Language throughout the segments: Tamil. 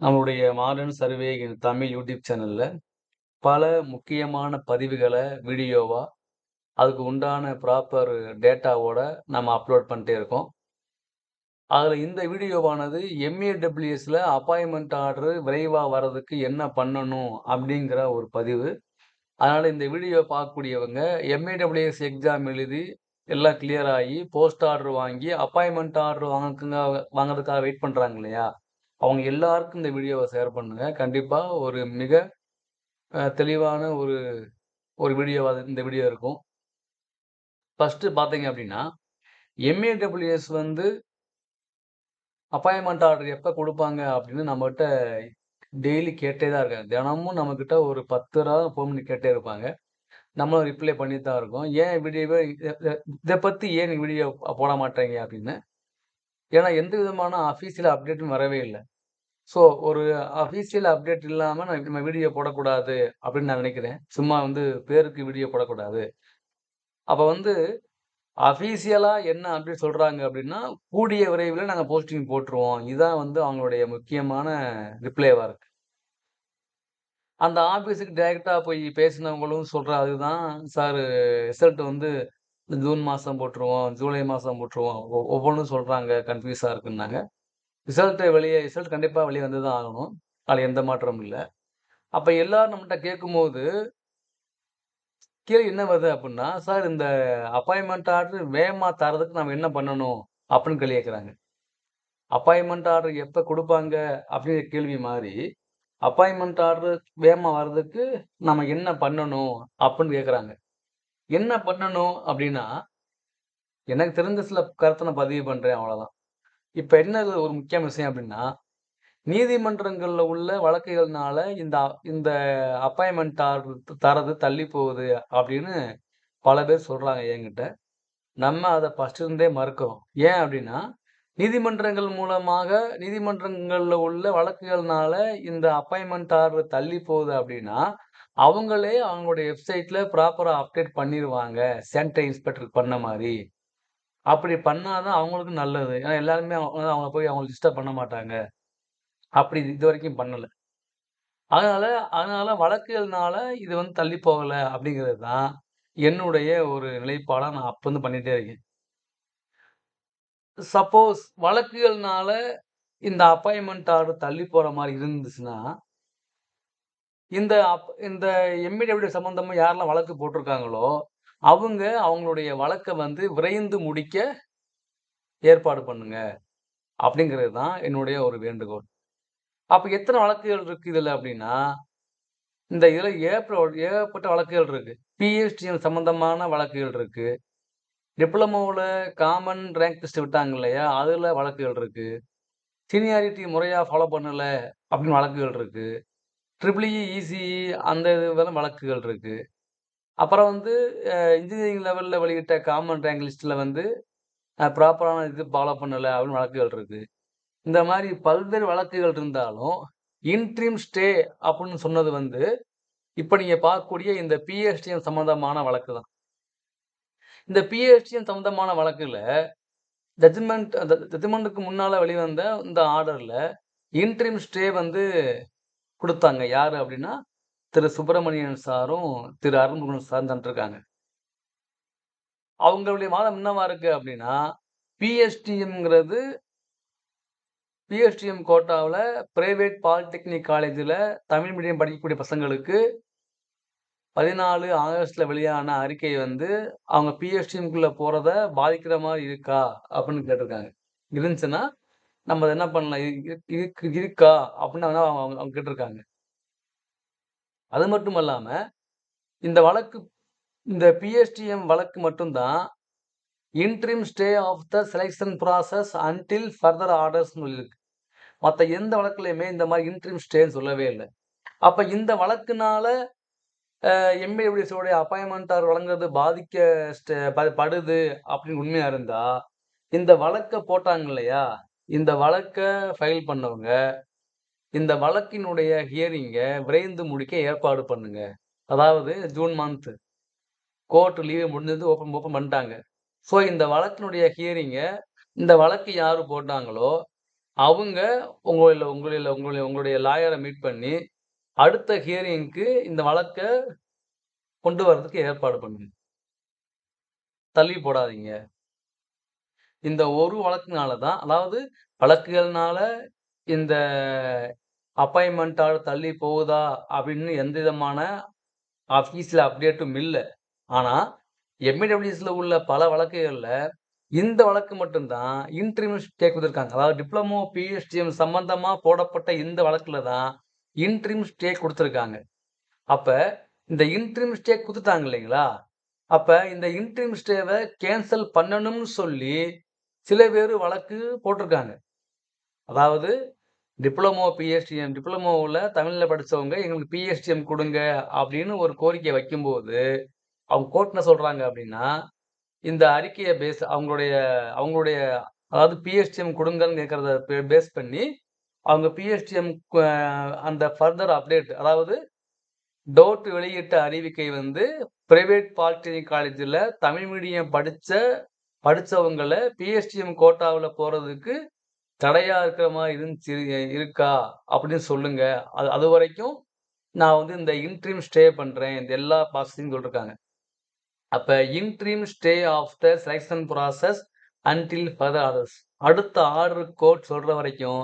நம்மளுடைய modern survey in Tamil YouTube சேனலில் பல முக்கியமான பதிவுகளை வீடியோவாக அதுக்கு உண்டான ப்ராப்பர் டேட்டாவோட நம்ம அப்லோட் பண்ணிட்டே இருக்கோம். அதில் இந்த வீடியோவானது எம்ஏடபிள்யூஎஸில் அப்பாயின்மெண்ட் ஆர்டர் விரைவாக வர்றதுக்கு என்ன பண்ணணும் அப்படிங்கிற ஒரு பதிவு. அதனால் இந்த வீடியோ பார்க்கக்கூடியவங்க எம்ஏடபிள்யூஎஸ் எக்ஸாம் எழுதி எல்லாம் கிளியர் ஆகி போஸ்ட் ஆர்டர் வாங்கி அப்பாயின்மெண்ட் ஆர்டர் வாங்க வாங்குறதுக்காக வெயிட் பண்ணுறாங்க இல்லையா? அவங்க எல்லாருக்கும் இந்த வீடியோவை ஷேர் பண்ணுங்க. கண்டிப்பாக ஒரு மிக தெளிவான ஒரு ஒரு வீடியோவாக இந்த வீடியோ இருக்கும். ஃபஸ்ட்டு பார்த்தீங்க அப்படின்னா எம்ஏடபிள்யூஎஸ் வந்து அப்பாயின்மெண்ட் ஆர்டர் எப்போ கொடுப்பாங்க அப்படின்னு நம்மகிட்ட டெய்லி கேட்டே தான் இருக்காங்க. தினமும் நம்மக்கிட்ட ஒரு பத்து ரூபா ஃபோன் பண்ணி கேட்டே இருப்பாங்க. நம்மளும் ரிப்ளை பண்ணி தான் இருக்கோம். ஏன் வீடியோவை இதை பற்றி ஏன் வீடியோ போட மாட்டேங்க அப்படின்னு? ஏன்னா எந்த விதமான அஃபீஷியல் அப்டேட்டும் வரவே இல்லை. ஸோ ஒரு அஃபீஷியல் அப்டேட் இல்லாமல் நான் நம்ம வீடியோ போடக்கூடாது அப்படின்னு நான் நினைக்கிறேன். சும்மா வந்து பேருக்கு வீடியோ போடக்கூடாது. அப்போ வந்து அஃபீஷியலாக என்ன அப்டேட் சொல்கிறாங்க அப்படின்னா கூடிய விரைவில் நாங்கள் போஸ்டிங் போட்டுருவோம். இதுதான் வந்து அவங்களுடைய முக்கியமான ரிப்ளைவாக இருக்குது அந்த ஆஃபீஸுக்கு டைரெக்டாக போய் பேசினவங்களும் சொல்கிற அதுதான் சார் ரிசல்ட் வந்து ஜூன் மாதம் போட்டுருவோம் ஜூலை மாதம் போட்டுருவோம். ஒவ்வொன்றும் சொல்கிறாங்க கன்ஃபியூஸாக இருக்குன்னாங்க. ரிசல்ட்டை வெளியே ரிசல்ட் கண்டிப்பாக வெளியே வந்து தான் ஆகணும். அதில் எந்த மாற்றமும் இல்லை. அப்போ எல்லோரும் நம்மகிட்ட கேட்கும்போது கீழே என்ன வருது அப்படின்னா சார் இந்த அப்பாயின்மெண்ட் ஆர்டர் வேகமாக தரதுக்கு நம்ம என்ன பண்ணணும்? அப்படின்னு கேள்வி கேட்குறாங்க. அப்பாயின்மெண்ட் ஆர்டர் எப்போ கொடுப்பாங்க? அப்படிங்கிற கேள்வி மாதிரி அப்பாயின்மெண்ட் ஆர்டர் வேகமாக வர்றதுக்கு நம்ம என்ன பண்ணணும்? அப்படின்னு கேட்குறாங்க. என்ன பண்ணணும் அப்படின்னா எனக்கு தெரிஞ்ச சில கருத்தை நான் பதிவு பண்ணுறேன் அவ்வளோதான் இப்போ என்ன ஒரு முக்கிய விஷயம் அப்படின்னா நீதிமன்றங்களில் உள்ள வழக்குகள்னால இந்த இந்த அப்பாயின்மெண்ட் தரது தள்ளி போகுது அப்படின்னு பல பேர் சொல்கிறாங்க என்கிட்ட. நம்ம அதை ஃபஸ்ட் இருந்தே மறுக்கிறோம். ஏன் அப்படின்னா நீதிமன்றங்கள் மூலமாக நீதிமன்றங்களில் உள்ள வழக்குகள்னால இந்த அப்பாயின்மெண்ட் ஆர்டர் தள்ளி போகுது அப்படின்னா அவங்களே அவங்களுடைய வெப்சைட்டில் ப்ராப்பராக அப்டேட் பண்ணிடுவாங்க சானிட்டரி இன்ஸ்பெக்டர் பண்ண மாதிரி. அப்படி பண்ணாதான் அவங்களுக்கு நல்லது. ஏன்னா எல்லாருமே அவங்க அவங்க போய் அவங்களை டிஸ்டர்ப் பண்ண மாட்டாங்க. அப்படி இது வரைக்கும் பண்ணலை. அதனால அதனால வழக்குகள்னால இது வந்து தள்ளி போகலை அப்படிங்கிறது தான் என்னுடைய ஒரு நிலைப்பாடாக நான் அப்போ வந்து பண்ணிகிட்டே இருக்கேன். சப்போஸ் வழக்குகள்னால இந்த அப்பாயின்மெண்ட் ஆர்டர் தள்ளி போகிற மாதிரி இருந்துச்சுன்னா இந்த அப் இந்த எம்இடபிள்யூ சம்மந்தமாக யாரெல்லாம் வழக்கு போட்டிருக்காங்களோ அவங்க அவங்களுடைய வழக்கை வந்து விரைந்து முடிக்க ஏற்பாடு பண்ணுங்க. அப்படிங்கிறது தான் என்னுடைய ஒரு வேண்டுகோள். அப்போ எத்தனை வழக்குகள் இருக்கு இதில் அப்படின்னா இந்த இதில் ஏப்ரல் ஏகப்பட்ட வழக்குகள் இருக்கு. பிஎஸ்டிஎம் சம்மந்தமான வழக்குகள் இருக்கு. டிப்ளமோவில் காமன் ரேங்க் லிஸ்ட் விட்டாங்க இல்லையா அதில் வழக்குகள் இருக்கு. சீனியாரிட்டி முறையாக ஃபாலோ பண்ணலை அப்படின்னு வழக்குகள் இருக்குது ட்ரிபிள் இசிஇ அந்த இது வழக்குகள் இருக்குது அப்புறம் வந்து இன்ஜினியரிங் லெவலில் வெளியிட்ட காமன் ரேங்க் லிஸ்ட்டில் வந்து ப்ராப்பரான இது ஃபாலோ பண்ணலை அப்படின்னு வழக்குகள் இருக்குது இந்த மாதிரி பல்வேறு வழக்குகள் இருந்தாலும் இன்ட்ரீம் ஸ்டே அப்படின்னு சொன்னது வந்து இப்போ நீங்கள் பார்க்கக்கூடிய இந்த பிஎஸ்டிஎம் சம்மந்தமான வழக்கு தான். இந்த பிஎஸ்டிஎம் சம்மந்தமான வழக்கில் ஜட்ஜ்மெண்ட் அந்த ஜட்ஜ்மெண்ட்டுக்கு முன்னால் வெளிவந்த இந்த ஆர்டரில் இன்ட்ரீம் ஸ்டே வந்து கொடுத்தாங்க. யார் அப்படின்னா திரு சுப்பிரமணியன் சாரும் திரு அருண்முகன் சாரும் தந்துருக்காங்க அவங்களுடைய மாதம் என்னவா இருக்கு அப்படின்னா பிஎஸ்டிஎம்ங்கிறது பிஎஸ்டிஎம் கோட்டாவில் பிரைவேட் பாலிடெக்னிக் காலேஜில் தமிழ் மீடியம் படிக்கக்கூடிய பசங்களுக்கு பதினாலு ஆகஸ்டில் வெளியான அறிக்கை வந்து அவங்க பிஎஸ்டிஎம்குள்ளே போகிறத பாதிக்கிற மாதிரி இருக்கா அப்படின்னு கேட்டிருக்காங்க. இருந்துச்சுன்னா நம்ம அதை என்ன பண்ணலாம்? இருக்கு இருக்கா? அப்படின்னு அவங்க அவங்க அவங்க கேட்டிருக்காங்க அது மட்டும் இல்லாமல் இந்த வழக்கு இந்த பிஎஸ்டிஎம் வழக்கு மட்டும்தான் interim stay of the selection process until further ஆர்டர்ஸ்னு சொல்லியிருக்கு. மற்ற எந்த வழக்குலையுமே இந்த மாதிரி இன்ட்ரீம் ஸ்டேன்னு சொல்லவே இல்லை. அப்போ இந்த வழக்குனால எம்பிஎஸ்ஓடைய அப்பாயின்மெண்டார் வழங்குறது பாதிக்க ஸ்டே ப- படுது அப்படின்னு உண்மையாக இருந்தால் இந்த வழக்கை போட்டாங்க இல்லையா? இந்த வழக்கை ஃபைல் பண்ணவங்க இந்த வழக்கினுடைய ஹியரிங்கை விரைந்து முடிக்க ஏற்பாடு பண்ணுங்க அதாவது ஜூன் மந்த்து கோர்ட் லீவு முடிஞ்சது ஓப்பன் ஓப்பன் பண்ணிட்டாங்க ஸோ இந்த வழக்கினுடைய ஹியரிங்கை இந்த வழக்கு யார் போட்டாங்களோ அவங்க உங்களில் உங்களில் உங்களுடைய உங்களுடைய லாயரை மீட் பண்ணி, அடுத்த ஹியரிங்க்கு இந்த வழக்கை கொண்டு வர்றதுக்கு ஏற்பாடு பண்ணுங்க. தள்ளி போடாதீங்க. இந்த ஒரு வழக்குனால தான் அதாவது வழக்குகள்னால இந்த அப்பாயின்மெண்ட்டால் தள்ளி போகுதா? அப்படின்னு எந்த விதமான ஆஃபீஸில் அப்டேட்டும் இல்லை ஆனால் எம்இடபிள்யூஸில் உள்ள பல வழக்குகளில் இந்த வழக்கு மட்டும் தான் டேக் ஸ்டே அதாவது டிப்ளமோ, பி.ஹெச்.டி.எம் சம்பந்தமாக போடப்பட்ட இந்த வழக்கில் தான் இன்டரிம் ஸ்டே கொடுத்துருக்காங்க அப்போ இந்த இன்டரிம் ஸ்டே கொடுத்துட்டாங்க இல்லைங்களா? அப்போ இந்த இன்டரிம் ஸ்டேவை கேன்சல் பண்ணணும்னு சொல்லி சில பேர் வழக்கு போட்டிருக்காங்க. அதாவது டிப்ளமோ, பிஎஸ்டிஎம் டிப்ளமோவில் தமிழில் படித்தவங்க எங்களுக்கு பி.ஹெச்.டி.எம் கொடுங்க அப்படின்னு ஒரு கோரிக்கை வைக்கும்போது, அவங்க கோர்ட் சொல்கிறாங்க அப்படின்னா, இந்த அறிக்கையை பேஸ் அவங்களுடைய அவங்களுடைய அதாவது பி.ஹெச்.டி.எம் கொடுங்கன்னு கேட்குறத பே பேஸ் பண்ணி, அவங்க பி.ஹெச்.டி.எம் அந்த ஃபர்தர் அப்டேட் அதாவது டோட் வெளியிட்ட அறிவிக்கை வந்து பிரைவேட் பாலிடெக்னிக் காலேஜில் தமிழ் மீடியம் படித்த படித்தவங்களை பி.ஹெச்.டி.எம் கோட்டாவில் போகிறதுக்கு தடையாக இருக்கிற மாதிரி இருந்துச்சு இருக்கா? அப்படின்னு சொல்லுங்க. அது அது வரைக்கும் நான் வந்து இந்த இன்ட்ரீம் ஸ்டே பண்ணுறேன் இந்த எல்லா ப்ராசஸையும் சொல்லியிருக்காங்க அப்போ interim stay of the selection process until further orders. அடுத்த ஆர்டர் கோட் சொல்கிற வரைக்கும்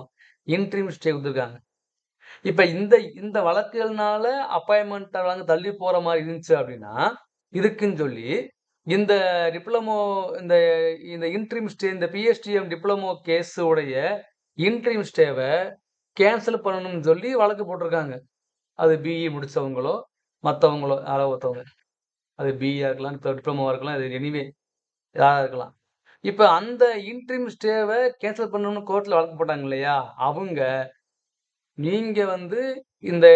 இன்ட்ரீம் ஸ்டே கொடுத்துருக்காங்க இப்போ இந்த இந்த வழக்குகள்னால அப்பாயின்மெண்ட் வழங்க தள்ளி போகிற மாதிரி இருந்துச்சு அப்படின்னா, இதுக்குன்னு சொல்லி இந்த டிப்ளமோ இந்த இந்த இன்ட்ரீம் ஸ்டே இந்த பிஎஸ்டிஎம் டிப்ளமோ கேஸுடைய இன்ட்ரீம் ஸ்டேவை கேன்சல் பண்ணணும்னு சொல்லி வழக்கு போட்டிருக்காங்க. அது பி.இ முடித்தவங்களோ மற்றவங்களோ யாரோ ஒருத்தவங்க. அது பிஇயாக இருக்கலாம், டிப்ளமோவா இருக்கலாம். அது எனிவே யாராக இருக்கலாம். இப்போ அந்த இன்ட்ரீம் ஸ்டேவை கேன்சல் பண்ணணும்னு கோர்ட்டில் வழக்கு போட்டாங்க இல்லையா? அவங்க நீங்கள் வந்து இந்த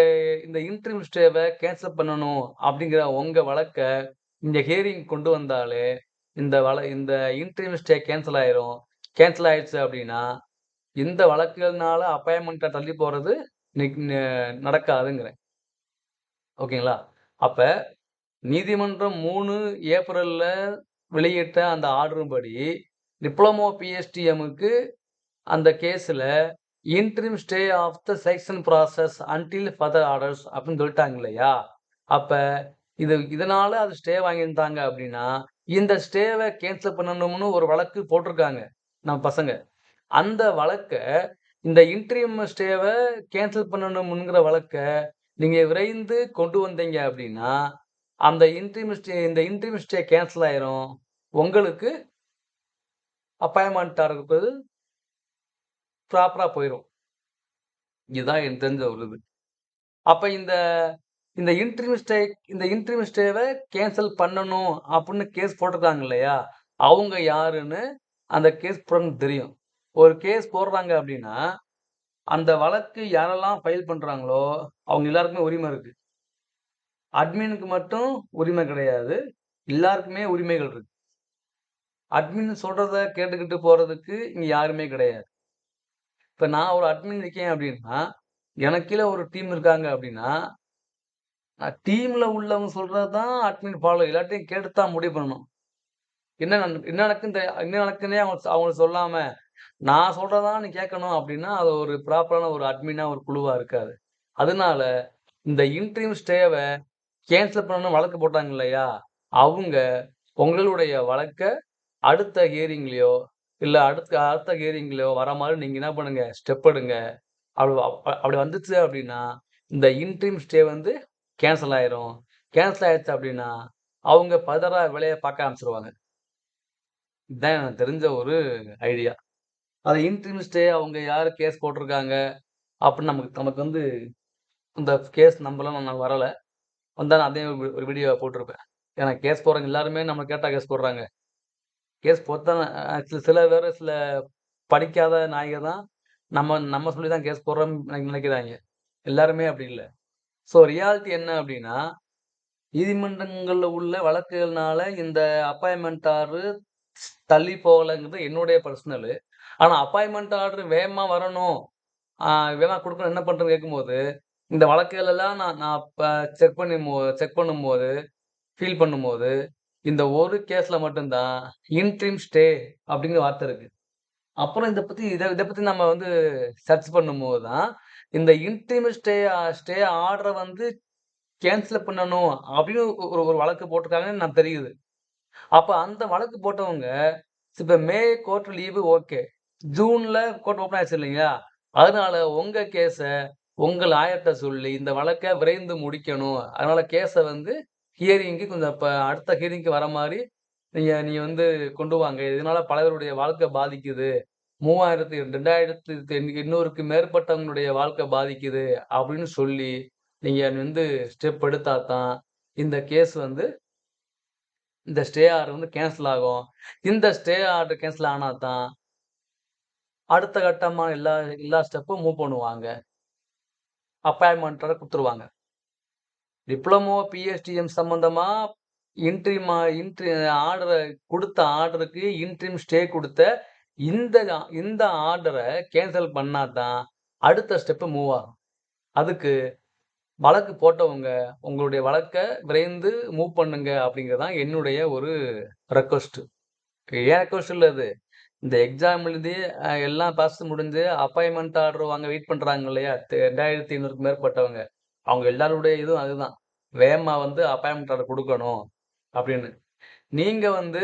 இந்த இன்ட்ரீம் ஸ்டேவை கேன்சல் பண்ணணும் அப்படிங்கிற உங்கள் வழக்கை இந்த ஹியரிங் கொண்டு வந்தாலே, இந்த வழ இந்த இன்டர்வியூ ஸ்டே கேன்சல் ஆயிரும். கேன்சல் ஆயிடுச்சு அப்படின்னா, இந்த வழக்குகள்னால அப்பாயின்மெண்ட்டை தள்ளி போகிறது நடக்காதுங்கிறேன். ஓகேங்களா? அப்போ நீதிமன்றம் மூணு ஏப்ரலில் வெளியிட்ட அந்த ஆர்டரின்படி டிப்ளமோ, பிஎஸ்டிஎம்முக்கு அந்த கேஸில் interim stay of the section process until further orders அப்படின்னு சொல்லிட்டாங்க இல்லையா? அப்போ இது இதனால அது ஸ்டே வாங்கியிருந்தாங்க அப்படின்னா, இந்த ஸ்டேவை கேன்சல் பண்ணணும்னு ஒரு வழக்கு போட்டிருக்காங்க நம்ம பசங்க. அந்த வழக்கை இந்த இன்டரிம் ஸ்டேவை கேன்சல் பண்ணணும்ங்கிற வழக்கை நீங்கள் விரைந்து கொண்டு வந்தீங்க அப்படின்னா, அந்த இன்டரிம் ஸ்டே இந்த இன்டரிம் ஸ்டே கேன்சல் ஆயிரும். உங்களுக்கு அப்பாயின்மெண்ட்டாக இருக்கிறது ப்ராப்பராக போயிடும் இதுதான் எனக்கு தெரிஞ்ச ஒரு இது. அப்போ இந்த இந்த இன்ட்ரி ஸ்டே இந்த இன்ட்ரி மிஸ்டேவை கேன்சல் பண்ணணும் அப்படின்னு கேஸ் போட்டிருக்காங்க இல்லையா? அவங்க யாருன்னு அந்த கேஸ் போடுறவங்களுக்கு தெரியும். ஒரு கேஸ் போடுறாங்க அப்படின்னா, அந்த வழக்கு யாரெல்லாம் ஃபைல் பண்ணுறாங்களோ அவங்க எல்லாருக்குமே உரிமை இருக்குது அட்மினுக்கு மட்டும் உரிமை கிடையாது. எல்லாருக்குமே உரிமைகள் இருக்கு. அட்மின் சொல்கிறத கேட்டுக்கிட்டு போகிறதுக்கு இங்கே யாருமே கிடையாது. இப்போ நான் ஒரு அட்மின் இருக்கேன் அப்படின்னா, எனக்கு ஒரு டீம் இருக்காங்க அப்படின்னா, டீம்ல உள்ளவங்க சொல்றது தான் அட்மின் ஃபாலோ இல்லாட்டி கேட்டு தான் முடிவு பண்ணணும். என்ன என்ன நடக்குன்னு என்ன நடக்குன்னே அவங்க அவங்களுக்கு சொல்லாம, நான் சொல்றத நீ கேட்கணும் அப்படின்னா, அது ஒரு ப்ராப்பரான ஒரு அட்மினா, ஒரு குழுவா இருக்காது. அதனால இந்த இன்ட்ரீம் ஸ்டேவை கேன்சல் பண்ணணும்னு வழக்கு போட்டாங்க இல்லையா? அவங்க உங்களுடைய வழக்கை அடுத்த ஹியரிங்லேயோ இல்லை அடுத்த அடுத்த ஹியரிங்லேயோ வர மாதிரி நீங்கள் என்ன பண்ணுங்க, ஸ்டெப் எடுங்க. அப்படி அப்படி வந்துச்சு அப்படின்னா, இந்த இன்ட்ரீம் ஸ்டே வந்து கேன்சல் ஆயிரும். கேன்சல் ஆயிடுச்சு அப்படின்னா, அவங்க பதறா விலையை பார்க்க ஆரம்பிச்சிருவாங்க இதுதான் எனக்கு தெரிஞ்ச ஒரு ஐடியா. அதை இன்ட்ரிமிஸ்டே அவங்க யார் கேஸ் போட்டிருக்காங்க அப்படின்னு நமக்கு நமக்கு வந்து இந்த கேஸ் நம்பலாம் நான் வரலை வந்தால் நான் அதே ஒரு வீடியோ போட்டிருப்பேன். ஏன்னா கேஸ் போடுறவங்க எல்லாருமே நம்ம கேட்டால் கேஸ் போடுறாங்க. கேஸ் போட்டால் ஆக்சுவலி சில பேர் சில படிக்காத நாயகர் தான் நம்ம நம்ம சொல்லி தான் கேஸ் போடுறோம்னு நினைக்கிறாங்க எல்லாருமே அப்படி இல்லை ஸோ ரியாலிட்டி என்ன அப்படின்னா, நீதிமன்றங்களில் உள்ள வழக்குகள்னால இந்த அப்பாயின்மெண்ட் ஆர்டர் தள்ளி போகலங்கிறது என்னுடைய பர்சனலு. ஆனால் அப்பாயின்மெண்ட் ஆர்டர் வேகமாக வரணும், வேகமாக கொடுக்கணும் என்ன பண்ணுறேன்னு கேட்கும்போது, இந்த வழக்குகள் எல்லாம் நான் நான் இப்போ செக் பண்ணி செக் பண்ணும்போது, ஃபீல் பண்ணும்போது, இந்த ஒரு கேஸில் மட்டும்தான் இன்ட்ரீம் ஸ்டே அப்படிங்கிற வார்த்தை இருக்குது அப்புறம் இதை பற்றி இதை இதை பற்றி நம்ம வந்து சர்ச் பண்ணும்போது தான், இந்த இன்டிம் ஸ்டே ஸ்டே ஆர்டரை வந்து கேன்சல் பண்ணணும் அப்படின்னு ஒரு ஒரு வழக்கு போட்டிருக்காங்கன்னு நான் தெரியுது. அப்போ அந்த வழக்கு போட்டவங்க, இப்போ மே கோர்ட் லீவு ஓகே. ஜூனில் கோர்ட் ஓப்பன் ஆயிடுச்சு இல்லைங்களா? அதனால உங்கள் கேஸை உங்கள் லாயர்ட்ட சொல்லி இந்த வழக்கை விரைந்து முடிக்கணும். அதனால கேஸை வந்து ஹியரிங்க்கு கொஞ்சம் இப்போ அடுத்த ஹியரிங்க்கு வர மாதிரி நீங்கள் நீங்கள் வந்து கொண்டு வாங்க. இதனால பலவருடைய வாழ்க்கை பாதிக்குது. 3000 2000 800க்கு மேற்பட்டவங்களுடைய வாழ்க்கை பாதிக்குது அப்படின்னு சொல்லி, நீங்கள் வந்து ஸ்டெப் எடுத்தா தான், இந்த கேஸ் வந்து இந்த ஸ்டே ஆர்டர் வந்து கேன்சல் ஆகும். இந்த ஸ்டே ஆர்டர் கேன்சல் ஆனா தான் அடுத்த கட்டமாக எல்லா எல்லா ஸ்டெப்பும் மூவ் பண்ணுவாங்க. அப்பாயின்மெண்ட்டோட கொடுத்துருவாங்க டிப்ளமோ, பிஎஸ்டிஎம் சம்மந்தமாக இன்ட்ரிம் இன்ட்ரி ஆர்டரை கொடுத்த ஆர்டருக்கு இன்ட்ரிம் ஸ்டே கொடுத்த இந்த இந்த ஆர்டரை கேன்சல் பண்ணால் தான் அடுத்த ஸ்டெப்பு மூவ் ஆகும். அதுக்கு வழக்கு போட்டவங்க, உங்களுடைய வழக்கை விரைந்து மூவ் பண்ணுங்க அப்படிங்கிறது தான் என்னுடைய ஒரு ரெக்வஸ்ட்டு ஏன் ரெக்வஸ்ட் இல்லை அது இந்த எக்ஸாம் எழுதி எல்லாம் பாஸ் முடிஞ்சு அப்பாயின்மெண்ட் ஆர்டர் வாங்க வெயிட் பண்ணுறாங்க இல்லையா? 2500க்கு மேற்பட்டவங்க. அவங்க எல்லாருடைய இதுவும் அதுதான். வேகமாக வந்து அப்பாயின்மெண்ட் ஆர்டர் கொடுக்கணும் அப்படின்னு. நீங்கள் வந்து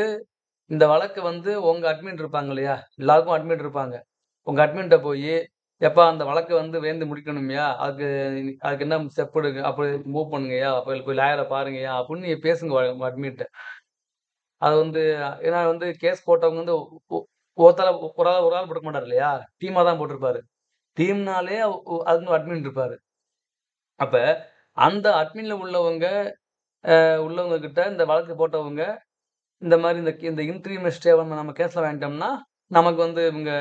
இந்த வழக்கு வந்து உங்கள் அட்மின் இருப்பாங்க இல்லையா? எல்லாருக்கும் அட்மின் இருப்பாங்க. உங்கள் அட்மின்ட்ட போய் "எப்பா அந்த வழக்கை வந்து வேந்து முடிக்கணும்யா. அதுக்கு அதுக்கு என்ன ஸ்டெப் எடுங்க அப்படி மூவ் பண்ணுங்கய்யா. அப்போ போய் லாயரை பாருங்கய்யா" அப்படின்னு நீ பேசுங்க உங்க அது வந்து ஏன்னா வந்து கேஸ் போட்டவங்க வந்து ஒருத்தால ஒரு ஆள் ஒரு ஆள் போட்டுக்க மாட்டார் இல்லையா? டீமாக தான் போட்டிருப்பாரு. டீம்னாலே ஒ அதுக்குன்னு அட்மின் இருப்பாரு. அப்போ அந்த அட்மின்ல உள்ளவங்க உள்ளவங்க கிட்ட இந்த வழக்கு போட்டவங்க, இந்த மாதிரி இந்த இந்த இன்ட்ரிம் ஸ்டேவ நம்ம கேன்சல் வாங்கிட்டோம்னா, நமக்கு வந்து இவங்க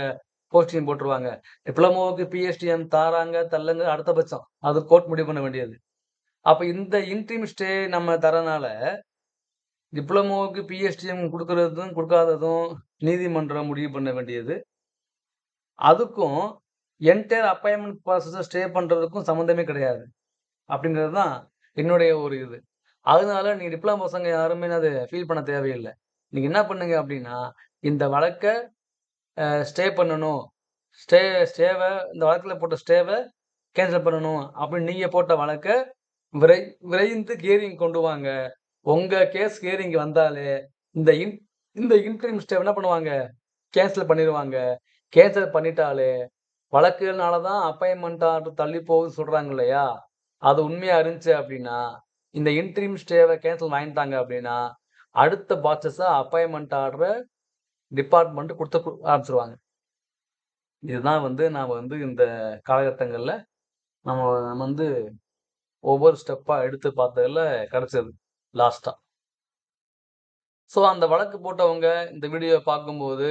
போஸ்டிங் போட்டுருவாங்க. டிப்ளமோவுக்கு பிஎஸ்டிஎம் தாராங்க, தள்ளுங்க அடுத்த பட்சம். அது கோர்ட் முடிவு பண்ண வேண்டியது. அப்போ இந்த இன்ட்ரிம் ஸ்டே நம்ம தரனால டிப்ளமோவுக்கு பிஎஸ்டிஎம் கொடுக்கறதும் கொடுக்காததும் நீதிமன்றம் முடிவு பண்ண வேண்டியது. அதுக்கும் என்டையர் அப்பாயின்மெண்ட் ப்ராசஸை ஸ்டே பண்ணுறதுக்கும் சம்மந்தமே கிடையாது. அப்படிங்கிறது தான் என்னுடைய ஒரு இது. அதனால நீங்கள் டிப்ளமோ பசங்க யாருமே அதை ஃபீல் பண்ண தேவையில்லை நீங்கள் என்ன பண்ணுங்க அப்படின்னா, இந்த வழக்கை ஸ்டே பண்ணணும். ஸ்டே ஸ்டேவை இந்த வழக்கில் போட்ட ஸ்டேவை கேன்சல் பண்ணணும் அப்படின்னு நீங்கள் போட்ட வழக்கை விரை விரைந்து கேரிங் கொண்டு வாங்க. உங்கள் கேஸ் கேரிங் வந்தாலே இந்த இன் இந்த இன்ட்ரீம் ஸ்டே என்ன பண்ணுவாங்க? கேன்சல் பண்ணிடுவாங்க கேன்சல் பண்ணிட்டாலே வழக்குனால தான் அப்பாயின்மெண்ட் ஆர்டர் தள்ளி போகுதுன்னு சொல்கிறாங்க இல்லையா? அது உண்மையாக இருந்துச்சு அப்படின்னா, இந்த இன்ட்ரிம் ஸ்டேவை கேன்சல் வாங்கிட்டாங்க அப்படின்னா, அடுத்த ப்ராசஸா அப்பாயின்மெண்ட் ஆர்டரை டிபார்ட்மெண்ட் கொடுத்து ஆரம்பிச்சிருவாங்க இதுதான் வந்து நாம வந்து இந்த காலகட்டங்களில் நம்ம வந்து ஒவ்வொரு ஸ்டெப்பாக எடுத்து பார்த்ததுல கிடச்சது லாஸ்ட்டா. ஸோ அந்த வழக்கு போட்டவங்க இந்த வீடியோவை பார்க்கும்போது,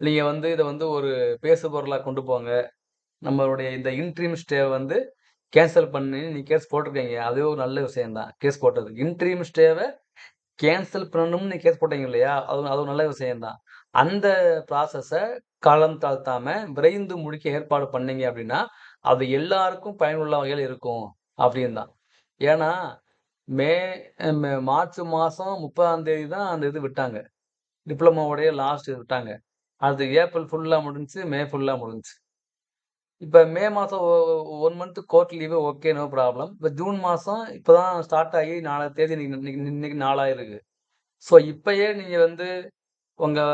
நீங்கள் வந்து இதை வந்து ஒரு பேசுபொருளா கொண்டு போங்க. நம்மளுடைய இந்த இன்ட்ரீம் ஸ்டே வந்து கேன்சல் பண்ணி நீ கேஸ் போட்டிருக்கீங்க. அதுவே ஒரு நல்ல விஷயம் தான். கேஸ் போட்டது. இன்ட்ரீம் ஸ்டேவை கேன்சல் பண்ணணும்னு நீ கேஸ் போட்டீங்க இல்லையா? அது அது ஒரு நல்ல விஷயம் தான். அந்த ப்ராசஸை காலம் தாழ்த்தாமல் விரைந்து முடிக்க ஏற்பாடு பண்ணீங்க அப்படின்னா, அது எல்லாருக்கும் பயனுள்ள வகையில் இருக்கும் அப்படின்னு தான். ஏன்னா, மே மார்ச் மாதம் முப்பதாம் தேதி தான் அந்த இது விட்டாங்க. டிப்ளமோவுடைய லாஸ்ட் இது விட்டாங்க. அது ஏப்ரல் ஃபுல்லாக முடிஞ்சுச்சு. மே ஃபுல்லாக முடிஞ்சுச்சு. இப்போ மே மாதம் one month court leave okay. No problem. இப்போ ஜூன் மாதம் இப்போ தான் ஸ்டார்ட் ஆகி 4 தேதி இன்னைக்கு இன்னைக்கு 4 ஸோ இப்போயே நீங்கள் வந்து உங்கள்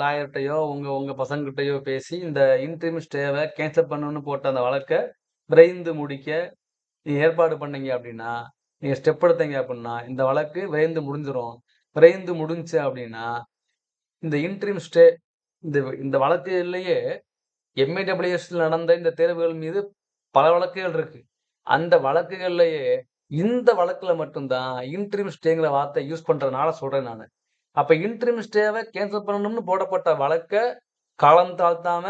லாயர்கிட்டையோ உங்கள் உங்கள் பசங்ககிட்டயோ பேசி இந்த இன்ட்ரிம் ஸ்டேவை கேன்சல் பண்ணணும்னு போட்ட அந்த வழக்கை விரைந்து முடிக்க நீங்கள் ஏற்பாடு பண்ணீங்க அப்படின்னா, நீங்கள் ஸ்டெப் எடுத்தீங்க அப்படின்னா, இந்த வழக்கு விரைந்து முடிஞ்சிடும் விரைந்து முடிஞ்சுச்சு அப்படின்னா, இந்த இன்ட்ரிம் ஸ்டே இந்த இந்த வழக்குகள்லயே எம்ஏடபிள்யூஎஸ்ல நடந்த இந்த தேர்வுகள் மீது பல வழக்குகள் இருக்கு. அந்த வழக்குகள்லயே இந்த வழக்குல மட்டும்தான் இன்ட்ரிம் ஸ்டேங்கிற வார்த்தை யூஸ் பண்றதுனால சொல்றேன் நான் அப்ப இன்ட்ரிம் ஸ்டேவை கேன்சல் பண்ணணும்னு போடப்பட்ட வழக்க காலம் தாழ்த்தாம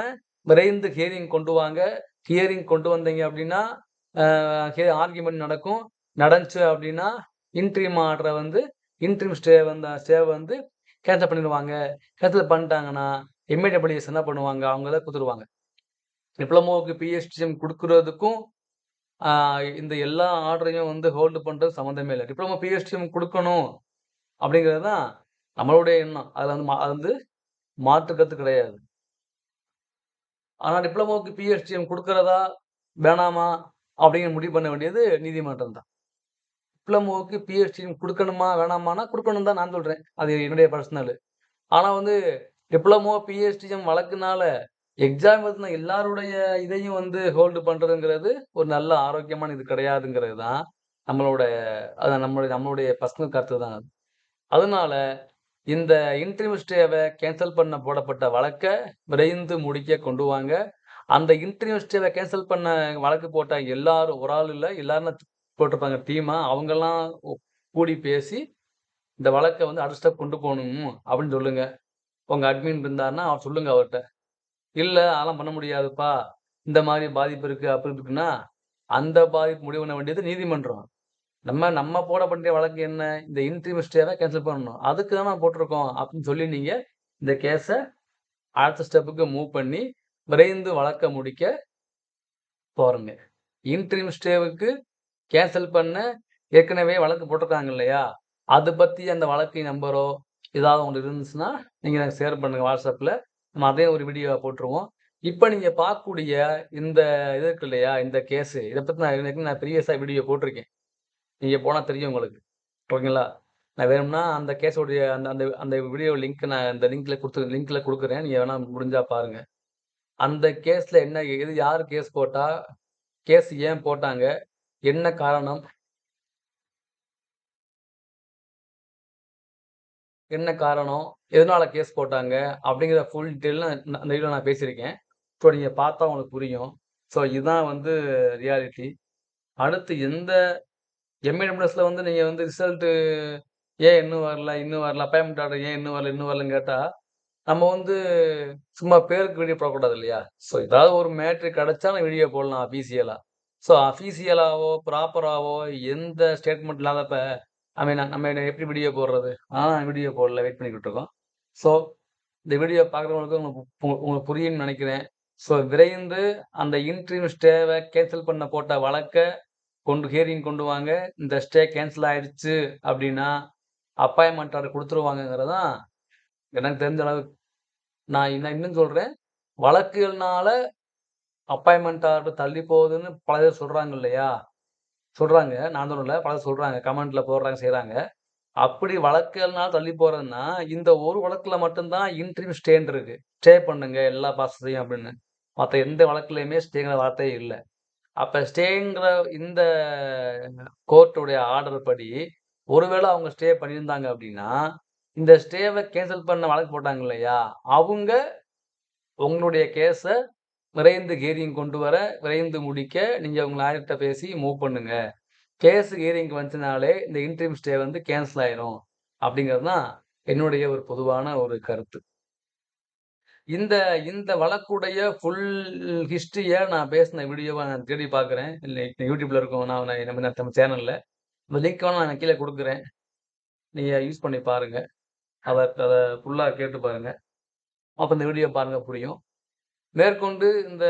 விரைந்து ஹியரிங் கொண்டு வாங்க. ஹியரிங் கொண்டு வந்தீங்க அப்படின்னா, ஆர்கியூமெண்ட் நடக்கும். நடந்துச்சு அப்படின்னா, இன்ட்ரிம் ஆர்டரை வந்து இன்ட்ரிம் ஸ்டே வந்த ஸ்டேவ வந்து கேன்சல் பண்ணிடுவாங்க. கேன்சல் பண்ணிட்டாங்கன்னா, எம்ஏடபிள்யூஎஸ் என்ன பண்ணுவாங்க? அவங்கள இத டிப்ளமோவுக்கு பிஹெச்டிஎம் கொடுக்கறதுக்கும் இந்த எல்லா ஆர்டரையும் வந்து ஹோல்டு பண்றது சம்மந்தமே இல்லை டிப்ளமோ, பிஹெச்டிஎம் கொடுக்கணும் அப்படிங்கிறது தான் நம்மளுடைய எண்ணம். அதுல வந்து மா அது வந்து மாற்று கிடையாது. ஆனா டிப்ளமோவுக்கு பிஹெச்டிஎம் கொடுக்கறதா வேணாமா? அப்படிங்கிற முடிவு பண்ண வேண்டியது நீதிமன்றம் தான். டிப்ளமோவுக்கு பிஹெச்டிஎம் கொடுக்கணுமா வேணாமானா கொடுக்கணும் தான் நான் சொல்றேன். அது என்னுடைய பர்சனல் ஆனால் வந்து டிப்ளமோ, பிஹெச்டிஎம் வழக்குனால எக்ஸாம் எழுதுன எல்லாருடைய இதையும் வந்து ஹோல்டு பண்ணுறதுங்கிறது ஒரு நல்ல ஆரோக்கியமான இது கிடையாதுங்கிறது தான் நம்மளோட அது நம்மளுடைய நம்மளுடைய பர்சனல் கருத்து தான் அது. அதனால இந்த இன்டர்வியூ ஸ்டேவை கேன்சல் பண்ண போடப்பட்ட வழக்கை விரைந்து முடிக்க கொண்டு வாங்க. அந்த இன்டர்வியூ ஸ்டேவை கேன்சல் பண்ண வழக்கு போட்ட எல்லாரும் ஒரு ஆள் இல்லை எல்லாரும் போட்டிருப்பாங்க டீமாக அவங்கெல்லாம் கூடி பேசி, இந்த வழக்கை வந்து அடுத்த கொண்டு போகணும் அப்படின்னு சொல்லுங்கள் உங்கள் அட்மின் இருந்தாருன்னா, அவர் சொல்லுங்கள் அவர்கிட்ட இல்லை அதெல்லாம் பண்ண முடியாதுப்பா. இந்த மாதிரி பாதிப்பு இருக்கு, அப்படி இருக்குன்னா, அந்த பாதிப்பு முடிவு பண்ண வேண்டியது நீதிமன்றம். நம்ம நம்ம போட வேண்டிய வழக்கு என்ன? இந்த இன்டர்வியூ ஸ்டேவை கேன்சல் பண்ணணும். அதுக்கு தான போட்டிருக்கோம் அப்படின்னு சொல்லி நீங்கள் இந்த கேஸை அடுத்த ஸ்டெப்புக்கு மூவ் பண்ணி, விரைந்து வழக்க முடிக்க போகிறேங்க இன்டர்வியூ ஸ்டேவுக்கு கேன்சல் பண்ண ஏற்கனவே வழக்கு போட்டிருக்காங்க இல்லையா? அதை பற்றி அந்த வழக்கு நம்பரோ, ஏதாவது உங்களுக்கு இருந்துச்சுன்னா, நீங்கள் எனக்கு ஷேர் பண்ணுங்கள் வாட்ஸ்அப்பில் நம்ம அதையும் ஒரு வீடியோவை போட்டுருவோம். இப்போ நீங்கள் பார்க்கக்கூடிய இந்த இது இருக்கு இல்லையா? இந்த கேஸு. இதை பற்றி நான் எனக்கு நான் ப்ரீவியஸாக வீடியோ போட்டிருக்கேன். நீங்கள் போனால் தெரியும் உங்களுக்கு. ஓகேங்களா? நான் வேணும்னா அந்த கேஸோடைய அந்த அந்த அந்த வீடியோ லிங்க் நான் இந்த லிங்க்ல கொடுத்து லிங்க்ல கொடுக்குறேன் நீங்கள் வேணால் முடிஞ்சால் பாருங்கள் அந்த கேஸில் என்ன எது யார் கேஸ் போட்டால் கேஸ் ஏன் போட்டாங்க? என்ன காரணம்? என்ன காரணம்? எதனால கேஸ் போட்டாங்க? அப்படிங்கிற ஃபுல் டீட்டெயில் நான் அந்த வீடியோல நான் பேசியிருக்கேன். ஸோ நீங்கள் பார்த்தா உங்களுக்கு புரியும். ஸோ இதுதான் வந்து ரியாலிட்டி. அடுத்து எந்த எம்ஏடபிள்யூஎஸ்ல வந்து நீங்கள் வந்து ரிசல்ட்டு ஏன் இன்னும் வரல? இன்னும் வரல? அப்பாயின்மெண்ட் ஆர்டர் ஏன் இன்னும் வரல? இன்னும் வரலன்னு கேட்டால் நம்ம வந்து சும்மா பேருக்கு வீடியோ போடக்கூடாது இல்லையா? ஸோ ஏதாவது ஒரு மேட்ரு கிடச்சா நம்ம வீடியோ போடலாம் அஃபீஷியலாக ஸோ அஃபீஷியலாகவோ ப்ராப்பராகவோ எந்த ஸ்டேட்மெண்ட் இல்லாதப்ப, ஐ மீன் நம்ம எப்படி வீடியோ போடுறது? ஆனால் வீடியோ போடல. வெயிட் பண்ணிக்கிட்டு இருக்கோம். ஸோ இந்த வீடியோ பார்க்குறவங்களுக்கு உங்களுக்கு உங்களுக்கு புரியும்னு நினைக்கிறேன். ஸோ விரைந்து அந்த இன்டர்வியூ ஸ்டேவை கேன்சல் பண்ண போட்ட வழக்கை கொண்டு ஹியரிங் கொண்டு வாங்க. இந்த ஸ்டே கேன்சல் ஆயிடுச்சு அப்படின்னா, அப்பாயின்மெண்ட் ஆர்டர் கொடுத்துருவாங்கங்கிறது தான் எனக்கு தெரிஞ்ச அளவுக்கு. நான் இன்னும் இன்னும் சொல்கிறேன் வழக்குகள்னால அப்பாயின்மெண்ட் ஆர்டர் தள்ளி போகுதுன்னு பல பேர் சொல்கிறாங்க இல்லையா? சொல்கிறாங்க நான் சொல்லல. பலர் சொல்கிறாங்க கமெண்ட்ல போடுறாங்க, செய்கிறாங்க அப்படி வழக்குகள்னால தள்ளி போறதுன்னா, இந்த ஒரு வழக்கில் மட்டும்தான் இன்ட்ரீம் இன்டர்வியூ இருக்கு. ஸ்டே பண்ணுங்க எல்லா ப்ராசஸையும் அப்படின்னு. மற்ற எந்த வழக்குலையுமே ஸ்டேங்கிற வார்த்தையே இல்லை அப்போ ஸ்டேங்கிற இந்த கோர்ட்டுடைய ஆர்டர் படி, ஒருவேளை அவங்க ஸ்டே பண்ணியிருந்தாங்க அப்படின்னா, இந்த ஸ்டேவை கேன்சல் பண்ண வழக்கு போட்டாங்க இல்லையா? அவங்க உங்களுடைய கேஸை விரைந்து கேரிங் கொண்டு வர, விரைந்து முடிக்க நீங்கள் உங்கள் லாயர்ட்ட பேசி மூவ் பண்ணுங்க. கேஸ் ஹியரிங்க்கு வந்துச்சுனாலே இந்த இன்ட்ரீம் ஸ்டே வந்து கேன்சல் ஆயிரும். அப்படிங்கிறது தான் என்னுடைய ஒரு பொதுவான ஒரு கருத்து. இந்த இந்த வழக்குடைய ஃபுல் ஹிஸ்ட்ரியை நான் பேசின வீடியோவை நான் தேடி பார்க்குறேன். இல்லை யூடியூப்பில் இருக்கும். நான் நம்ம நம்ம சேனலில் இந்த லிங்க் வேணால் நான் கீழே கொடுக்குறேன் நீங்கள் யூஸ் பண்ணி பாருங்கள் அதை அதை ஃபுல்லாக கேட்டு பாருங்கள் அப்போ இந்த வீடியோ பாருங்கள் புரியும். மேற்கொண்டு இந்த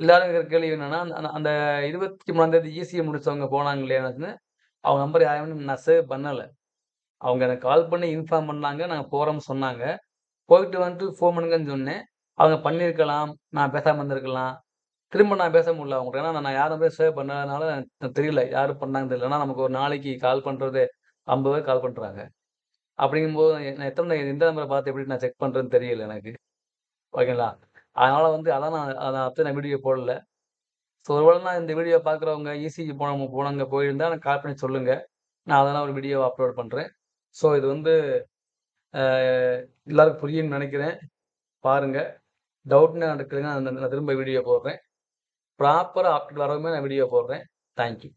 எல்லாரும் இருக்கிற கேள்வி என்னன்னா, அந்த அந்த 23ஆம் தேதி இசிஐ முடிச்சவங்க போனாங்க இல்லையான்னு, அவங்க நம்பர் யாரையும் நான் சேவ் பண்ணலை அவங்க எனக்கு கால் பண்ணி இன்ஃபார்ம் பண்ணாங்க. நாங்கள் போகிறோம்னு சொன்னாங்க. போயிட்டு வந்துட்டு ஃபோன் பண்ணுங்கன்னு சொன்னேன். அவங்க பண்ணியிருக்கலாம். நான் பேசாமல் இருந்திருக்கலாம். திரும்ப நான் பேச முடியல அவங்கட்ட. ஏன்னா நான் யாரும் போய் சேவ் பண்ணாதனால எனக்கு தெரியல. யாரும் பண்ணாங்க தெரியல. ஏன்னா நமக்கு ஒரு நாளைக்கு கால் பண்ணுறது ஐம்பது பேர் கால் பண்ணுறாங்க அப்படிங்கும்போது நான் எத்தனை எந்த நம்பரை பார்த்து எப்படி நான் செக் பண்ணுறேன்னு தெரியல எனக்கு. ஓகேங்களா? அதனால வந்து அதான் நான் அதை அப்பயே நான் வீடியோ போடல. ஸோ ஒருவேளை நான் இந்த வீடியோ பார்க்குறவங்க இசிஜி போனவங்க போனவங்க போயிருந்தா எனக்கு கால் பண்ணி சொல்லுங்க. நான் அதெல்லாம் ஒரு வீடியோவா அப்லோட் பண்ணுறேன் ஸோ இது வந்து எல்லாருக்கும் புரியும்னு நினைக்கிறேன். பாருங்க. டவுட்னா நடக்குதுங்க நான் திரும்ப வீடியோ போடுறேன். ப்ராப்பராக அப்டேட் வரவுமே நான் வீடியோ போடுறேன். Thank you.